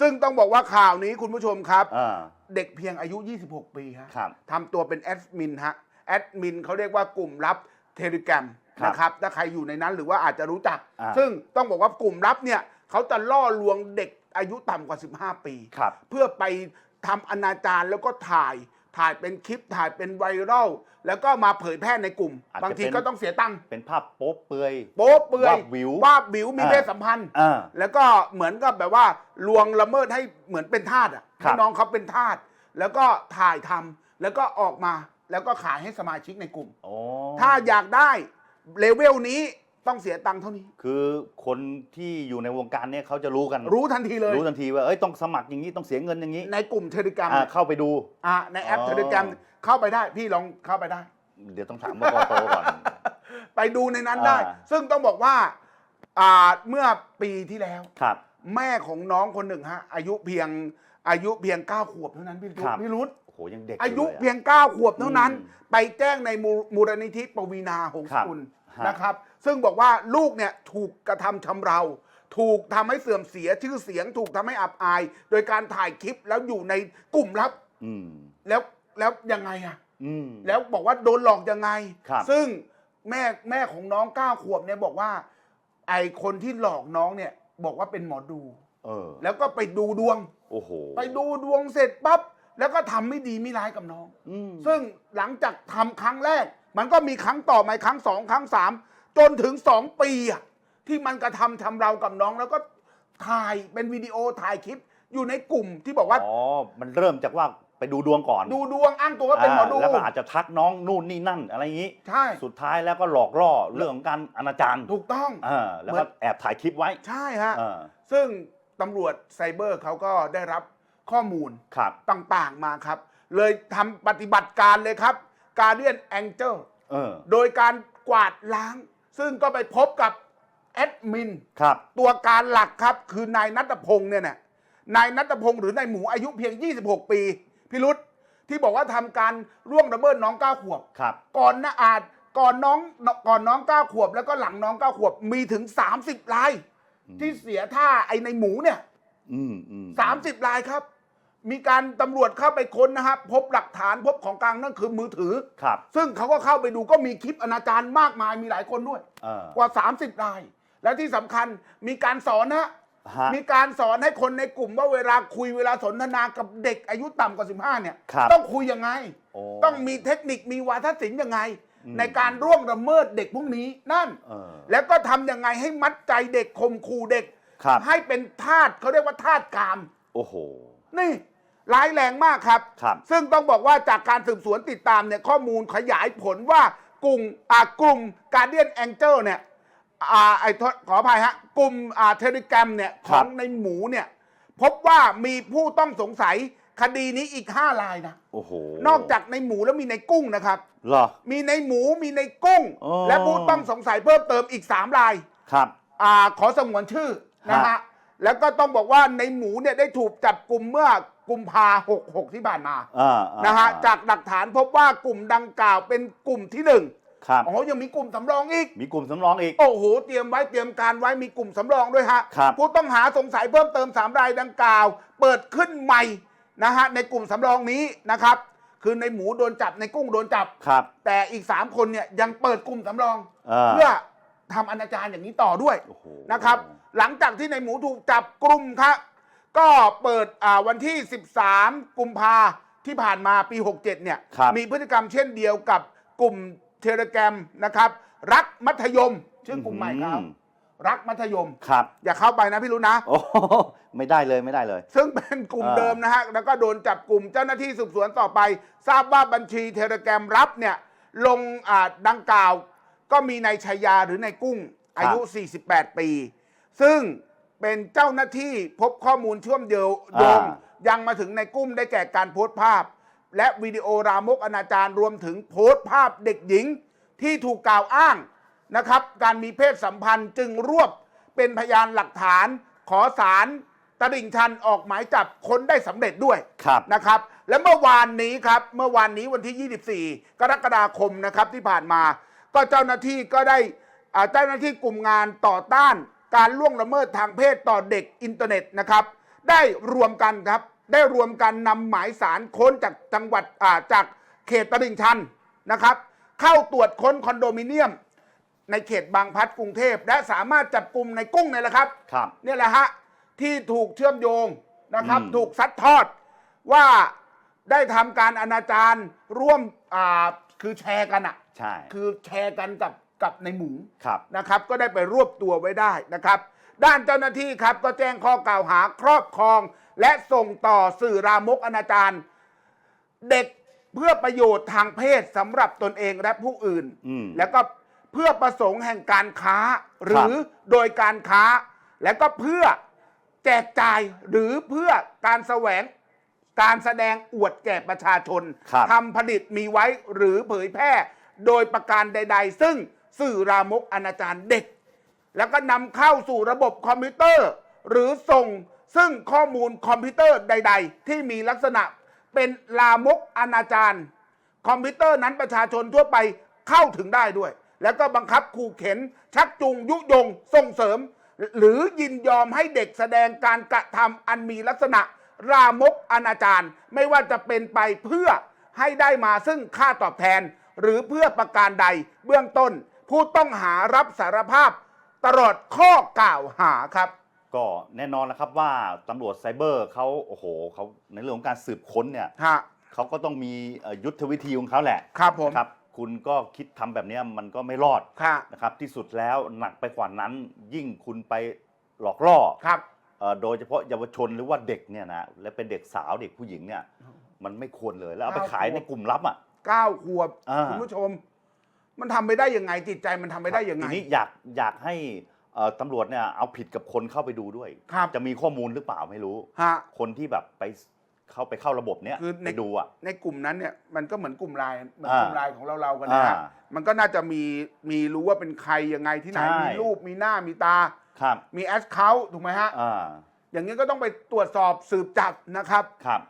ซึ่งต้องบอกว่าข่าวนี้คุณผู้ชมครับ อ่า เด็กเพียงอายุ 26 ปีฮะครับทำตัวเป็นแอดมินฮะ แอดมินเขาเรียกว่ากลุ่มลับเทเลกรมครับนะครับ ถ้าใครอยู่ในนั้นหรือว่าอาจจะรู้จัก อ่า ซึ่งต้องบอกว่ากลุ่มลับเนี่ยเขาจะล่อลวงเด็กอายุต่ำกว่า 15 ปี ครับ เพื่อไปทำอนาจารแล้วก็ถ่าย ถ่ายเป็นคลิปถ่ายเป็นไวรัลแล้วก็มาเผยแพร่ในกลุ่ม อาจจะบางทีเป็น ก็ต้องเสียตังค์เป็นภาพโป๊เปลือย โป๊เปลือยวาบวิว วาบวิวมีอ่าเพศสัมพันธ์ อ่า แล้วก็เหมือนกับแบบว่าลวงละเมิดให้เหมือนเป็นทาสอะครัให้บ น้องเขาเป็นทาสแล้วก็ถ่ายทำแล้วก็ออกมาแล้วก็ขายให้สมาชิกในกลุ่ม โอ้ถ้าอยากได้เลเวลนี้ ต้องเสียตังค์เท่านี้ คือคนที่อยู่ในวงการเนี่ยเขาจะรู้กัน รู้ทันทีเลย รู้ทันทีว่าเอ้ยต้องสมัครอย่างนี้ต้องเสียเงินอย่างนี้ในกลุ่มเทเลกรมอ่าเข้าไปดู อ่าในแอปอ๋อ เทเลกรมเข้าไปได้พี่ลองเข้าไปได้ เดี๋ยวต้องถามว่าปโตก่อน ไปดูในนั้นได้ อ่า ซึ่งต้องบอกว่าอ่าเมื่อปีที่แล้ว ครับ แม่ของน้องคนหนึ่งฮะ อายุเพียงอายุเพียงเก้าขวบเท่านั้นพี่ครับ พี่รุธโอ้โหยังเด็กอายุเละเพียงเก้าขวบเท่านั้น อืมไปแจ้งในมูมูลนิธิปวีนาหงสครับ กุลฮะ นะครับ ซึ่งบอกว่าลูกเนี่ยถูกกระทำชำเรา ถูกทำให้เสื่อมเสียชื่อเสียง ถูกทำให้อับอาย โดยการถ่ายคลิปแล้วอยู่ในกลุ่มลับอืมแล้วแล้วยังไงอะอืมแล้วบอกว่าโดนหลอกยังไงครับซึ่งแม่แม่ของน้องเก้าขวบเนี่ยบอกว่า ไอคนที่หลอกน้องเนี่ย บอกว่าเป็นหมอดูเออแล้วก็ไปดูดวง โอ้โห ไปดูดวงเสร็จปั๊บ แล้วก็ทำไม่ดีไม่ร้ายกับน้องอืมซึ่งหลังจากทำครั้งแรก มันก็มีครั้งต่อมาครั้งสองครั้งสามจนถึงสองปีอะที่มันกระทำชำเรากับน้องแล้วก็ถ่ายเป็นวิดีโอถ่ายคลิปอยู่ในกลุ่มที่บอกว่าอ๋อมันเริ่มจากว่าไปดูดวงก่อน ดูดวงอ้างตัวว่าเป็นหมอดูาแล้วก็อาจจะทักน้องนู่นนี่นั่น อะไรอย่างนี้ใช่สุดท้ายแล้วก็หลอกล่อเรื่องของการอนาจารถูกต้องอ่าแล้วเหมืก็อนแอบถ่ายคลิปไว้ใช่ฮะอ่าซึ่งตำรวจไซเบอร์เขาก็ได้รับข้อมูลครับต่างๆมาครับ เลยทำปฏิบัติการเลยครับ Guardian Angel เออ โดยการกวาดล้าง ซึ่งก็ไปพบกับแอดมิน ครับ ตัวการหลักครับคือนายนัทพงศ์เนี่ยนะนายนัทพงศ์หรือนายหมูอายุเพียง 26 ปีพิรุษที่บอกว่าทำการร่วงระเบิดน้อง9ขวบ ครับ ก่อนนะอาจก่อนน้องก่อนน้อง9ขวบ แล้วก็หลังน้อง9ขวบมีถึง 30ราย ที่เสียท่าไอ้ในหมูเนี่ยอืมอืม30รายครับ มีการตำรวจเข้าไปค้นนะครับพบหลักฐานพบของกลางนั่นคือมือถือ ครับ ซึ่งเขาก็เข้าไปดูก็มีคลิปอนาจารมากมายมีหลายคนด้วย เออ กว่า 30ราย และที่สำคัญมีการสอนนะฮะมีการสอนให้คนในกลุ่มว่าเวลาคุยเวลาสนทนากับเด็กอายุต่ำกว่า 15 เนี่ย ครับต้องคุยยังไง โอ้ต้องมีเทคนิคมีวาทศิลป์ยังไง อืม ในการร่วงละเมิดเด็กพวกนี้นั่น เออ แล้วก็ทำยังไงให้มัดใจเด็กข่มขู่เด็ก ครับ ให้เป็นทาสเขาเรียกว่าทาสกาม โอ้โห นี่ ร้ายแรงมากครับ ครับ ซึ่งต้องบอกว่าจากการสืบสวนติดตามเนี่ยข้อมูลขยายผลว่ากลุ่มอ่ากลุ่ม Guardian Angel เนี่ยอ่าไอ้โทษขออภัยฮะกลุ่มอ่าเทเลกรมเนี่ยคขรัอบ งในหมูเนี่ยพบว่ามีผู้ต้องสงสัยคดีนี้อีก 5 รายนะ โอ้โหนอกจากในหมูแล้วมีในกุ้งนะครับ เหรอ มีในหมูมีในกุ้ง อ๋อ และผู้ต้องสงสัยเพิ่มเติมอีก 3 ราย ครับอ่าขอสงวนชื่อนะฮะฮะ แล้วก็ต้องบอกว่าในหมูเนี่ยได้ถูกจับกลุ่มเมื่อ กุมภาหกหกที่ผ่านมาอ่าอ่นะฮะอ่จากหลักฐานพบว่ากลุ่มดังกล่าวเป็นกลุ่มที่หนึ่งครับอ๋อยังมีกลุ่มสำรองอีก มีกลุ่มสำรองอีก โอ้โห เตรียมไว้เตรียมการไว้มีกลุ่มสำรองด้วยฮะครับผู้ต้องหาสงสัยเพิ่มเติมสามรายดังกล่าว เปิดขึ้นใหม่นะฮะในกลุ่มสำรองนี้นะครับ คือในหมูโดนจับในกุ้งโดนจับครับ แต่อีก3คนเนี่ยยังเปิดกลุ่มสำรองอ่า เพื่อทำอนาจารอย่างนี้ต่อด้วยโอ้โหนะครับ หลังจากที่ในหมูถูกจับกลุ่มครับ ก็เปิดอ่าวันที่ 13 กุมภาที่ผ่านมาปี 67 เนี่ย ครับมีพฤติกรรมเช่นเดียวกับกลุ่มเทเลแกรมนะครับ รักมัธยม ชื่อกลุ่มใหม่ครับอืม รักมัธยม ครับ อย่าเข้าไปนะพี่รู้นะ โอ้โหไม่ได้เลยไม่ได้เลย ซึ่งเป็นกลุ่มอ่าเดิมนะฮะ แล้วก็โดนจับกลุ่มเจ้าหน้าที่สืบสวนต่อไป ทราบว่าบัญชีเทเลแกรมรับเนี่ย ลงอ่าดังกล่าว ก็มีนายชายาหรือนายกุ้งอายุ 48 ปี ซึ่ง เป็นเจ้าหน้าที่พบข้อมูลเชื่อมโยงอ่า ยังมาถึงในกุ้มได้แก่การโพสต์ภาพ และวิดีโอรามกอนาจารรวมถึงโพสต์ภาพเด็กหญิงที่ถูกกล่าวอ้างนะครับ การมีเพศสัมพันธ์จึงรวบเป็นพยานหลักฐาน ขอสารตลิ่งชันออกหมายจับคนได้สำเร็จด้วย ครับ นะครับและเมื่อวานนี้ครับเมื่อวานนี้วันที่ 24 กรกฎาคมนะครับที่ผ่านมา ก็เจ้าหน้าที่ก็ได้อ่าเจ้าหน้าที่กลุ่มงานต่อต้าน การล่วงละเมิดทางเพศต่อเด็กอินเทอร์เน็ตนะครับ ได้รวมกันครับ ได้รวมกันนำหมายสารค้นจากจังหวัดอ่าจากเขตตลิ่งชันนะครับ เข้าตรวจค้นคอนโดมิเนียม ในเขตบางพลัดกรุงเทพ และสามารถจับกลุ่มในกุ้งเนี่ยแหละครับครับเนี่ยแหละฮะที่ถูกเชื่อมโยงนะครับอืมถูกซัดทอดว่าได้ทำการอนาจารร่วมอ่าคือแชร์กันอะใช่คือแชร์กันกับ กับในหมูครับนะครับ ก็ได้ไปรวบตัวไว้ได้นะครับ ด้านเจ้าหน้าที่ครับก็แจ้งข้อกล่าวหาครอบครอง และส่งต่อสื่อรามกอนาจารเด็กเพื่อประโยชน์ทางเพศสำหรับตนเองและผู้อื่น อืม แล้วก็เพื่อประสงค์แห่งการค้าหรือโดยการค้า แล้วก็เพื่อแจกจ่ายหรือเพื่อการแสวงการแสดงอวดแก่ประชาชนครับ ทำผลิตมีไว้หรือเผยแพร่โดยประการใด ๆ ซึ่ง สื่อรามกอนาจารเด็ก แล้วก็นำเข้าสู่ระบบคอมพิวเตอร์ หรือส่งซึ่งข้อมูลคอมพิวเตอร์ใด ๆ ที่มีลักษณะเป็นลามกอนาจารคอมพิวเตอร์นั้นประชาชนทั่วไปเข้าถึงได้ด้วย แล้วก็บังคับขู่เข็น ชักจูงยุยง ส่งเสริม หรือยินยอมให้เด็กแสดงการกระทำอันมีลักษณะรามกอนาจารไม่ว่าจะเป็นไปเพื่อให้ได้มาซึ่งค่าตอบแทน หรือเพื่อประการใดเบื้องต้น ผู้ต้องหารับสารภาพ ตลอดข้อกล่าวหาครับ ก็แน่นอนนะครับว่าตำรวจไซเบอร์เขาโอ้โหเขาในเรื่องของการสืบค้นเนี่ยฮะเขาก็ต้องมีเอ่อยุทธวิธีของเขาแหละครับผมครับคุณก็คิดทำแบบเนี้ยมันก็ไม่รอดค่ะนะครับที่สุดแล้วหนักไปกว่านั้น ยิ่งคุณไปหลอกล่อครับ เอ่อโดยเฉพาะเยาวชนหรือว่าเด็กเนี่ยนะและเป็นเด็กสาวเด็กผู้หญิงเนี่ยมันไม่ควรเลยแล้วเอาไปเก้าขายขวบในกลุ่มลับอะ เก้าขวบอ่า คุณผู้ชม มันทำไปได้ยังไงจิตใจมันทำไปได้ยังไง ทีนี้อยากอยากให้เอ่อตำรวจเนี่ยเอาผิดกับคนเข้าไปดูด้วย ครับ จะมีข้อมูลหรือเปล่าไม่รู้ ฮะ คนที่แบบไปเข้าไปเข้าระบบเนี้ยคือใน ไปดูอะ ในกลุ่มนั้นเนี่ยมันก็เหมือนกลุ่มไลน์เหมือนอ่ากลุ่มไลน์ของเราเราๆกันนะฮะอ่ามันก็น่าจะมีมีรู้ว่าเป็นใครยังไงที่ไหนใช่ มีรูปมีหน้ามีตา ครับมีแอสเคาถูกไหมฮะ อ่าอย่างนี้ก็ต้องไปตรวจสอบสืบจับนะครับ ครับ